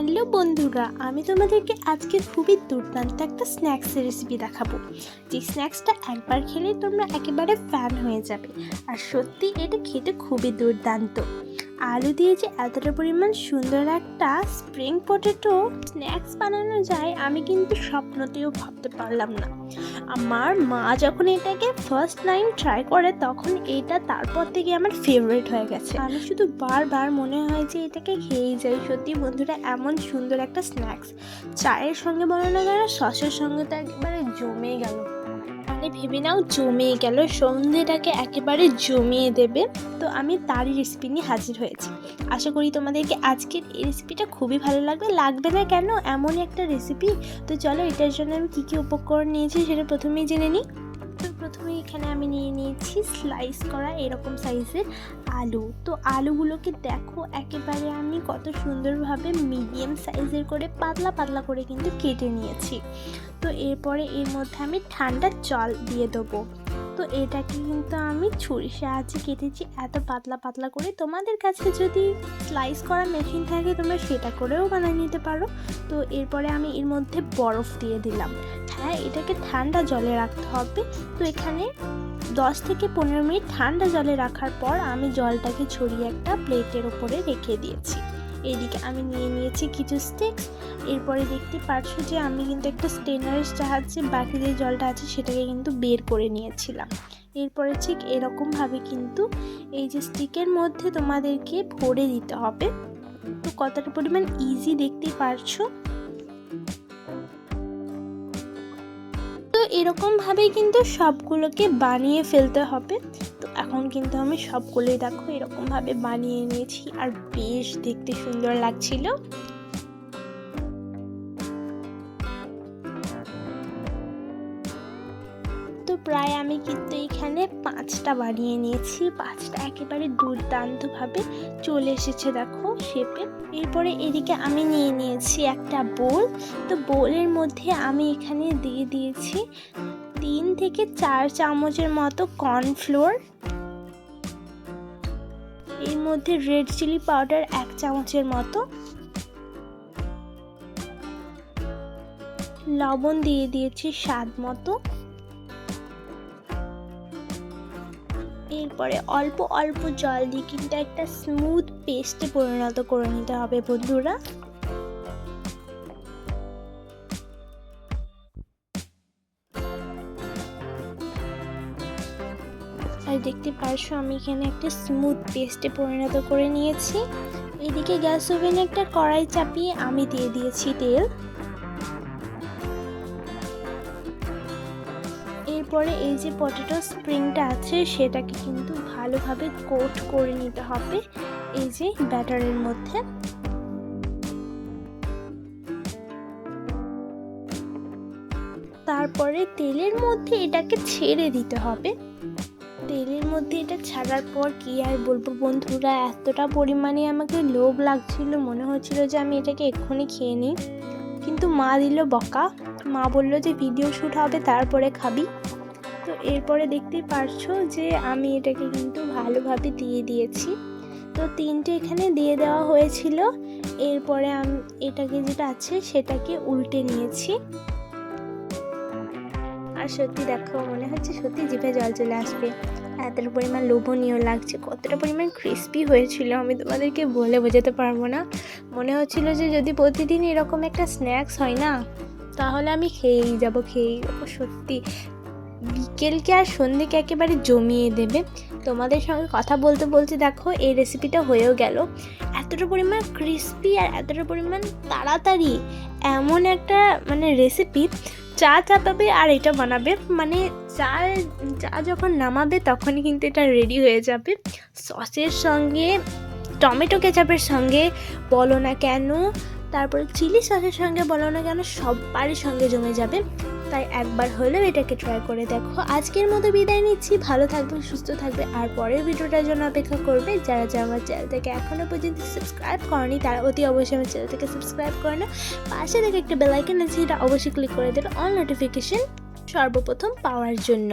Hello বন্ধুরা, আমি তোমাদেরকে আজকে খুবই দুর্দান্ত একটা স্ন্যাক্সের রেসিপি দেখাবো। যে স্ন্যাক্সটা একবার খেলে তোমরা একেবারে ফ্যান হয়ে যাবে। আর সত্যি এটা খেতে খুবই দুর্দান্ত। আলু দিয়ে যে এতটা পরিমাণ সুন্দর একটা স্প্রিং পটেটো স্ন্যাক্স বানানো যায়, আমি কিন্তু স্বপ্নতেও ভাবতে পারলাম না। আমার মা যখন এটাকে ফার্স্ট টাইম ট্রাই করে, তখন এটা তারপর থেকে আমার ফেভারিট হয়ে গেছে। আমি শুধু বারবার মনে হয় যে এটাকে খেয়েই যাই। সত্যি বন্ধুরা, এমন সুন্দর একটা স্ন্যাক্স চায়ের সঙ্গে বানানো গেল সসের সঙ্গে তো একেবারে জমে গেল। মানে ভেবে নাও, জমিয়ে গেল। সন্ধেটাকে একেবারে জমিয়ে দেবে। তো আমি তারই রেসিপি নিয়ে হাজির হয়েছি। আশা করি তোমাদেরকে আজকের এই রেসিপিটা খুবই ভালো লাগবে। লাগবে না কেন? এমনই একটা রেসিপি তো চলো এটার জন্য আমি কী কী উপকরণ নিয়েছি সেটা প্রথমেই জেনে নিই। প্রথমে এখানে আমি নিয়ে নিয়েছি স্লাইস করা এরকম সাইজের আলু। তো আলুগুলোকে দেখো, একেবারে আমি কত সুন্দরভাবে মিডিয়াম সাইজের করে পাতলা পাতলা করে কিন্তু কেটে নিয়েছি। তো এরপরে এর মধ্যে আমি ঠান্ডা জল দিয়ে দেবো। তো এটাকে কিন্তু আমি ছুরির সাহায্যে কেটেছি। এত পাতলা পাতলা করে তোমাদের কাছে যদি স্লাইস করা মেশিন থাকে, তোমরা সেটা করেও বানিয়ে নিতে পারো। তো এরপরে আমি এর মধ্যে বরফ দিয়ে দিলাম। হ্যাঁ এটাকে ঠান্ডা জলে রাখতে হবে। তো এখানে দশ থেকে পনেরো মিনিট ঠান্ডা জলে রাখার পর আমি জলটাকে ছড়িয়ে একটা প্লেটের ওপরে রেখে দিয়েছি। এইদিকে আমি নিয়ে নিয়েছি কিছু স্টিক্স এরপরে দেখতে পারছ যে আমি কিন্তু একটা স্টেনারের সাহায্যে বাকি যে জলটা আছে সেটাকে কিন্তু বের করে নিয়েছিলাম। এরপরে ঠিক এরকমভাবে কিন্তু এই যে স্টিকের মধ্যে তোমাদেরকে ভরে দিতে হবে। তো কতটা পরিমাণ ইজি দেখতেই পারছ? তো এরকমভাবেই কিন্তু সবগুলোকে বানিয়ে ফেলতে হবে। এখন কিন্তু আমি সবগুলোই দেখো এরকমভাবে বানিয়ে নিয়েছি আর বেশ দেখতে সুন্দর লাগছিল। প্রায় আমি কিন্তু এখানে পাঁচটা বানিয়ে নিয়েছি। পাঁচটা একেবারে দুর্দান্তভাবে চলে এসেছে দেখো শেপে এরপরে এদিকে আমি নিয়ে নিয়েছি একটা বোল তো বোলের মধ্যে আমি এখানে দিয়ে দিয়েছি তিন থেকে চার চামচের মতো কর্নফ্লোর এর মধ্যে রেড চিলি পাউডার এক চামচের মতো। লবণ দিয়ে দিয়েছি স্বাদ মতো। এরপরে অল্প অল্প জল দিয়ে কিন্তু একটা স্মুথ পেস্টে পরিণত করে নিতে হবে বন্ধুরা। আর দেখতে পারছ আমি এখানে একটা স্মুথ পেস্টে পরিণত করে নিয়েছি। এদিকে গ্যাস ওভেনে একটা কড়াই চাপিয়ে আমি দিয়ে দিয়েছি তেল। এরপরে এই যে পটেটো স্প্রিংটা আছে, সেটাকে কিন্তু ভালোভাবে কোট করে নিতে হবে এই যে ব্যাটারের মধ্যে। তারপরে তেলের মধ্যে এটাকে ছেড়ে দিতে হবে। তেলের মধ্যে এটা ছাড়ার পর কি আর বলব বন্ধুরা, এতটা পরিমাণে আমাকে লোভ লাগছিল, মনে হচ্ছিল যে আমি এটাকে এক্ষুনি খেয়ে নিই। কিন্তু মা দিল বকা, মা বলল যে ভিডিও শ্যুট হবে, তারপরে খাবি। তো এরপরে দেখতেই পারছ যে আমি এটাকে কিন্তু ভালোভাবে দিয়ে দিয়েছি। তো তিনটে এখানে দিয়ে দেওয়া হয়েছিল। এরপরে আমি, এটাকে যেটা আছে সেটাকে উল্টে নিয়েছি। আর সত্যি দেখো, মনে হচ্ছে সত্যি জিভে জল চলে আসবে। এতটা পরিমাণ লোভনীয় লাগছে, কতটা পরিমাণ ক্রিস্পি হয়েছিল আমি তোমাদেরকে বলে বোঝাতে পারব না। মনে হচ্ছিল যে যদি প্রতিদিন এরকম একটা স্ন্যাক্স হয় না, তাহলে আমি খেয়েই যাব, খেয়েই যাব, সত্যি। বিকেলকে আর সন্ধ্যেকে একেবারে জমিয়ে দেবে। তোমাদের সঙ্গে কথা বলতে বলতে দেখো, এই রেসিপিটা হয়েও গেল। এতটা পরিমাণ ক্রিস্পি আর এতটা পরিমাণ তাড়াতাড়ি এমন একটা মানে রেসিপি চা চাপাবে আর এটা বানাবে। মানে চা চা যখন নামাবে তখনই কিন্তু এটা রেডি হয়ে যাবে। সসের সঙ্গে টমেটো কেচাপের সঙ্গে বলো না কেন, তারপরে চিলি সসের সঙ্গে বলো না কেন, সবারই সঙ্গে জমে যাবে। তাই একবার হলেও এটাকে ট্রাই করে দেখো। আজকের মতো বিদায় নিচ্ছি। ভালো থাকবে, সুস্থ থাকবে। আর পরের ভিডিওটার জন্য অপেক্ষা করবে যারা যারা আমার চ্যানেলটাকে এখনও পর্যন্ত সাবস্ক্রাইব করেনি, তারা অতি অবশ্যই আমার চ্যানেলটাকে সাবস্ক্রাইব করে না পাশে থেকে একটা বেলাইকেন আছে, এটা অবশ্যই ক্লিক করে দেবে অল নোটিফিকেশন সর্বপ্রথম পাওয়ার জন্য।